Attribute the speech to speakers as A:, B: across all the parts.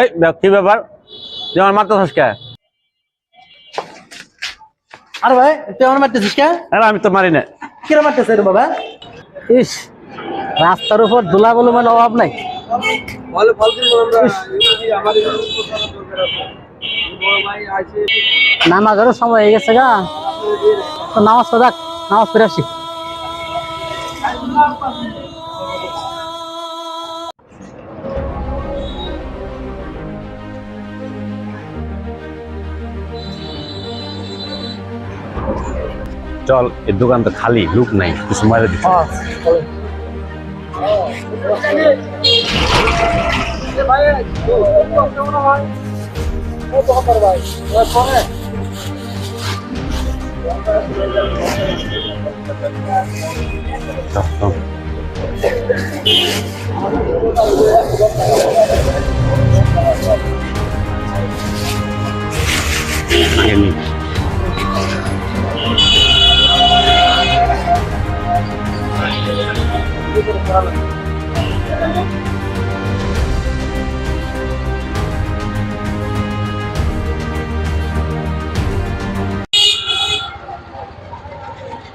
A: এই কি ব্যাপার? তুই আমার মারতে কে?
B: আরে ভাই তুই আমার মারতেছিস কে?
A: আরে আমি তো মারি না
B: কিরা মারতেছে রে বাবা? ইস রাস্তার উপর দোলা বলে মানে অভাব নাই। নামাজেরও সময় হয়ে গেছে গা। তো নামাজ পড়া নামাজ পড়ে আসি।
A: চল এই দোকান তো খালি লোক নাই কিছু মারে দিচ্ছি চল, চল।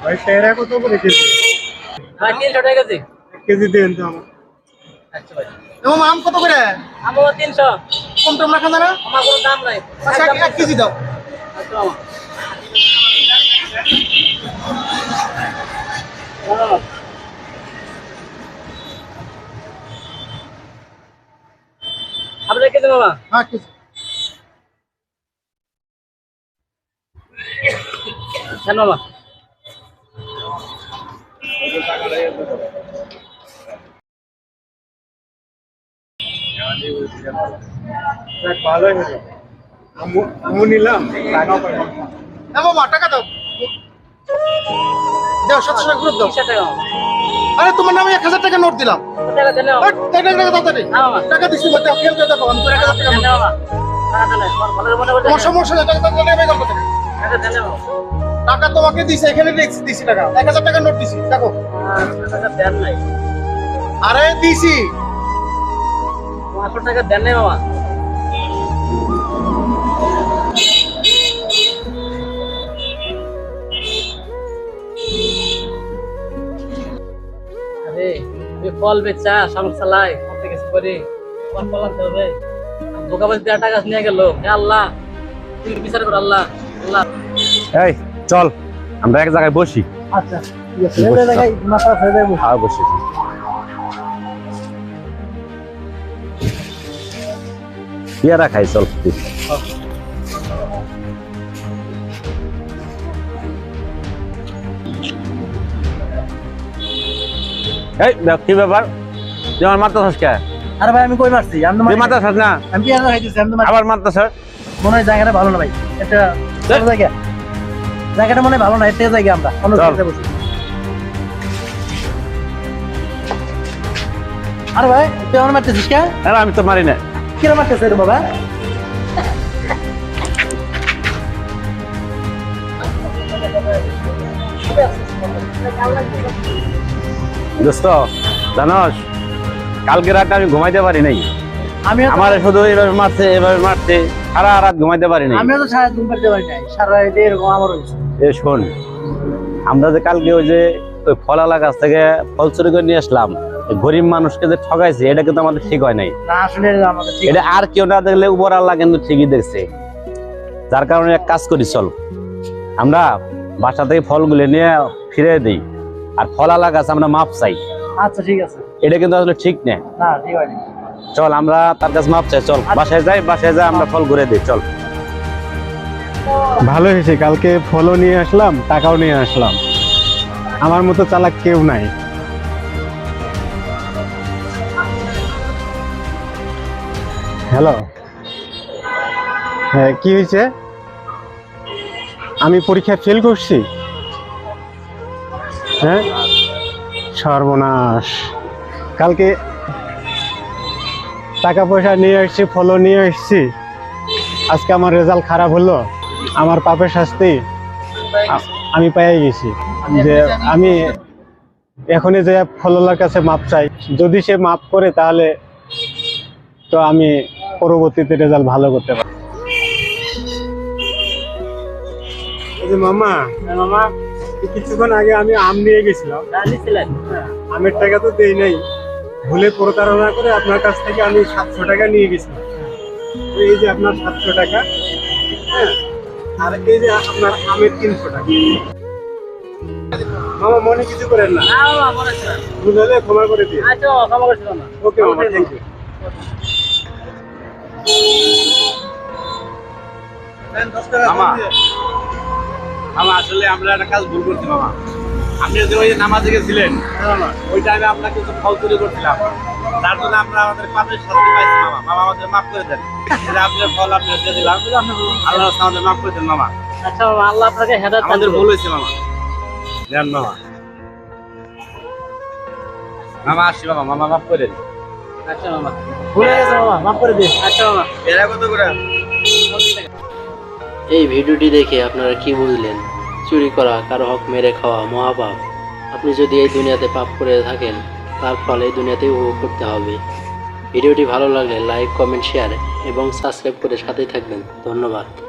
C: ভাই টেরা কত করে কেজি?
B: ভাই তিনশো টাকা কেজি।
C: কেজি দেন তো আমার।
B: আচ্ছা ভাই।
C: এবং আম কত করে?
B: আমার তিনশো।
C: কম টম রাখা যাবে
B: আমার কোনো দাম নাই।
C: আচ্ছা এক- কেজি দাও।
B: আচ্ছা মামা। আপনার কেজি মামা?
C: হ্যাঁ কেজি
B: কেন মামা
C: ভালোই হলো আমু আমু নিলাম টাকাও পাইলাম মামা টাকা দাও দাও। সাতশো টাকা দাও আরে তোমার নামে এক হাজার টাকা নোট দিলাম।
B: টাকা
C: দিচ্ছি দেখো আমি এক হাজার টাকা
B: তোমার
C: সমস্যা নেই টাকা টাকা তোমাকে দিছে এখানে দিছি দিছি টাকা। এক হাজার টাকা নোট দিছি দেখো।
B: টাকা দেন নাই।
C: আরে দিছি।
B: পাঁচশো টাকা দেন নাই মামা। ফল বেচা সংসার চালাই কত কিছু করি তোমার ফল আনতে হবে দোকানে দেড় টাকা নিয়ে গেল। হে আল্লাহ তুমি বিচার করো আল্লাহ? আল্লাহ।
A: এই চল আমরা এক জায়গায় বসি।
B: আচ্ছা
A: বসি পেয়ারা খাই চল। এই কি ব্যাপার? তুই আমার মারতে কে?
B: আরে ভাই আমি কই মারছি? আমি তো
A: তুই
B: মারি
A: মারতে
B: নাই।
A: না?
B: আমি পিয়ানো খাইতেছি আমি তো মারি
A: আবার
B: মনে হয় জায়গাটা ভালো না ভাই। জায়গা। জায়গাটা মনে ভালো না এটা জায়গা আমরা। অন্য জায়গায় বসি। আরে ভাই তুই আমার মারতেছিস কে?
A: আরে আমি তো মারি না
B: কিরা মারতেছে রে বাবা
A: দোস্ত জানস কালকে রাতে আমি ঘুমাইতে পারি নাই।
B: আমি
A: আমার শুধু এইভাবে মারছে এভাবে মারছে সারা রাত ঘুমাইতে পারি নাই।
B: আমিও তো সারা ঘুম পারতে পারি নাই সারা রাত এরকম আমার হয়েছে।
A: এ শোন আমরা যে কালকে ওই যে ওই ফলালা গাছ থেকে ফল চুরি করে নিয়ে আসলাম গরিব মানুষকে যে ঠকাইছে এটা কিন্তু আমাদের ঠিক হয় নাই। এটা আর কেউ না দেখলে উপর আল্লাহ কিন্তু ঠিকই দেখছে। যার কারণে এক কাজ করি চল। আমরা বাসা থেকে ফলগুলো নিয়ে ফিরে দিই। আর ফলালা গাছ আমরা মাপ চাই।
B: আচ্ছা ঠিক আছে।
A: এটা কিন্তু আসলে ঠিক না।
B: না ঠিক হয়নি।
A: চল আমরা তার কাছে মাপ চাই চল। বাসায় যাই বাসায় যাই আমরা ফল ঘুরে দিই চল।
C: ভালো হয়েছে কালকে ফলও নিয়ে আসলাম টাকাও নিয়ে আসলাম। আমার মতো চালাক কেউ নাই। হ্যালো? হ্যাঁ কি হয়েছে? আমি পরীক্ষায় ফেল করছি? হ্যাঁ সর্বনাশ। কালকে টাকা পয়সা নিয়ে আসছি ফলো নিয়ে আসছি। আজকে আমার রেজাল্ট খারাপ হলো আমার পাপের শাস্তি আমি পেয়ে গেছি। যে আমি এখনই যে ফললার কাছে মাপ চাই। যদি সে মাপ করে তাহলে তো আমি পরবর্তীতে রেজাল্ট ভালো করতে পারি যে মামা।
B: হ্যাঁ, মামা।
C: কিছুক্ষণ আগে আমি আম নিয়ে গেছিলাম। আমের টাকা তো দেই নাই। ভুলে প্রতারণা করে আপনার কাছ থেকে আমি সাতশো টাকা নিয়ে গেছিলাম। এই যে আপনার সাতশো টাকা হ্যাঁ আর এই যে আপনার আমের তিনশো টাকা। মামা মনে কিছু করেন না। ভুল হলে ক্ষমা করে
B: আচ্ছা ক্ষমা
C: ওকে মামা থ্যাংক ইউ
A: মামা। মামা আসলে আমরা একটা কাজ ভুল করছি মামা আপনি যে ওই নামাজে গেছিলেন ওই টাইমে আমরা কিছু ফল চুরি করছিলাম। তার জন্য আমরা আমাদের পাপের শাস্তি পাইছি মামা মামা আমাদের মাফ করে দেন। আপনার ফল আপনি দিয়ে দিলাম আল্লাহ আমাদের মাফ করে দেন মামা
B: আচ্ছা মামা আল্লাহ আপনাকে হেদায়েত
A: আমাদের ভুল হয়েছে মামা দেন মামা মামা আসি মামা মামা মাফ করে দিন।
B: আচ্ছা মামা ভুলে গেছে মামা মাফ করে দিন। আচ্ছা মামা
A: এরা কত করে?
D: এই ভিডিওটি দেখে আপনারা কি বুঝলেন? চুরি করা, কারও হক মেরে খাওয়া, মহাপাপ। আপনি যদি এই দুনিয়াতে পাপ করে থাকেন, তার ফলে এই দুনিয়াতেই উপভোগ করতে হবে। ভিডিওটি ভালো লাগলে লাইক, কমেন্ট, শেয়ার এবং সাবস্ক্রাইব করে সাথেই থাকবেন। ধন্যবাদ।